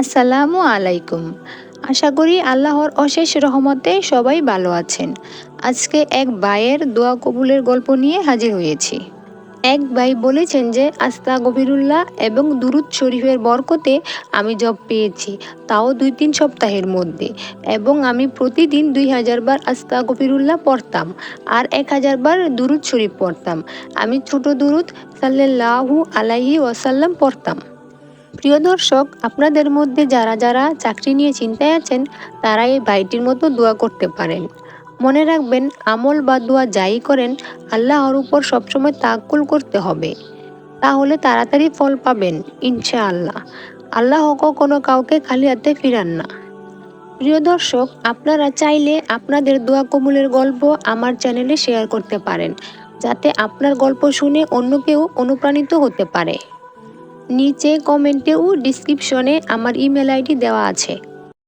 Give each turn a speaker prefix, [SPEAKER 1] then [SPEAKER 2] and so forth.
[SPEAKER 1] আসসালামু আলাইকুম। আশা করি আল্লাহর অশেষ রহমতে সবাই ভালো আছেন। আজকে এক ভাইয়ের দোয়া কবুলের গল্প নিয়ে হাজির হয়েছি। এক ভাই বলেছেন যে, আস্তা গভীরুল্লাহ এবং দুরুদ শরীফের বরকতে আমি জব পেয়েছি, তাও দুই তিন সপ্তাহের মধ্যে এবং আমি প্রতিদিন দুই হাজার বার আস্তা গভীরুল্লাহ পড়তাম আর এক হাজার বার দুরুদ শরীফ পড়তাম। আমি ছোট দুরুদ সাল্লাহু আলাইহি ওয়াসাল্লাম পড়তাম। প্রিয় দর্শক, আপনাদের মধ্যে যারা যারা চাকরি নিয়ে চিন্তায় আছেন, তারা এই ভাইটির মতো দোয়া করতে পারেন। মনে রাখবেন, আমল বা দোয়া যাই করেন, আল্লাহর উপর সবসময় তাক্কুল করতে হবে। তাহলে তাড়াতাড়ি ফল পাবেন, ইনশাআল্লাহ। আল্লাহ কখনো কাউকে খালি হাতে ফিরান না। প্রিয় দর্শক, আপনারা চাইলে আপনাদের দোয়া কবুলের গল্প আমার চ্যানেলে শেয়ার করতে পারেন, যাতে আপনার গল্প শুনে অন্য কেউ অনুপ্রাণিত হতে পারে। নিচে কমেন্টে ও ডিসক্রিপশনে আমার ইমেল আইডি দেওয়া আছে।